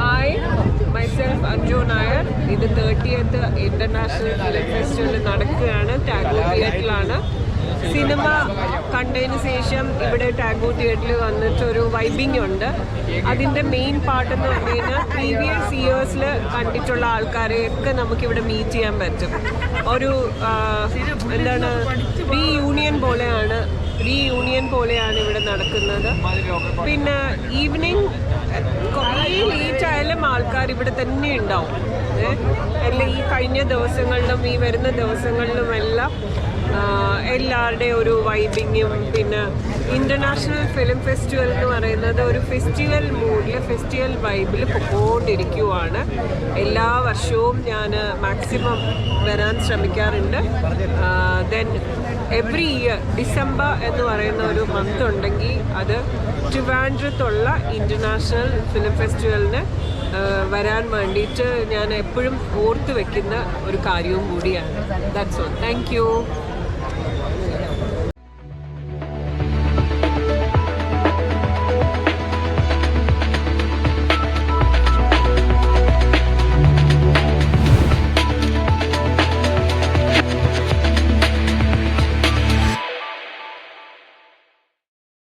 Hi myself Anju Nair ഇത് thirtieth international film festival നടക്കുകയാണ്. ടാഗോ തിയേറ്ററിലാണ് cinema കണ്ടതിന് ശേഷം ഇവിടെ ടാഗോ തിയേറ്ററിൽ വന്നിട്ട് ഒരു വൈബിംഗ് ഉണ്ട്. അതിന്റെ മെയിൻ പാർട്ട് എന്ന് പറഞ്ഞു കഴിഞ്ഞാൽ പ്രീവിയസ് ഇയേഴ്സിൽ കണ്ടിട്ടുള്ള ആൾക്കാരെയൊക്കെ നമുക്കിവിടെ മീറ്റ് ചെയ്യാൻ പറ്റും. ഒരു എന്താണ് റീ യൂണിയൻ പോലെയാണ്. റീ യൂണിയൻ പോലെയാണ് ഇവിടെ നടക്കുന്നത് പിന്നെ ഈവനിങ് കുറേ ലേറ്റ് ആയാലും ആൾക്കാർ ഇവിടെ തന്നെ ഉണ്ടാവും? എല്ലാം ഈ കഴിഞ്ഞ ദിവസങ്ങളിലും ഈ വരുന്ന ദിവസങ്ങളിലുമെല്ലാം എല്ലാവരുടെയും ഒരു വൈബിങ്ങും പിന്നെ ഇന്റർനാഷണൽ ഫിലിം ഫെസ്റ്റിവൽ എന്ന് പറയുന്നത് ഒരു ഫെസ്റ്റിവൽ മൂഡിൽ ഫെസ്റ്റിവൽ വൈബിൽ പൊക്കോണ്ടിരിക്കുവാണ്. എല്ലാ വർഷവും ഞാൻ മാക്സിമം വരാൻ ശ്രമിക്കാറുണ്ട്. ദെൻ എവറി ഇയർ ഡിസംബർ എന്ന് പറയുന്ന ഒരു മന്ത് ഉണ്ടെങ്കിൽ അത് ട്രിവാൻഡ്രത്തുള്ള ഇന്റർനാഷണൽ ഫിലിം ഫെസ്റ്റിവലിന് വരാൻ വേണ്ടിയിട്ട് ഞാൻ എപ്പോഴും ഓർത്ത് വെക്കുന്ന ഒരു കാര്യവും കൂടിയാണ്. That's all thank you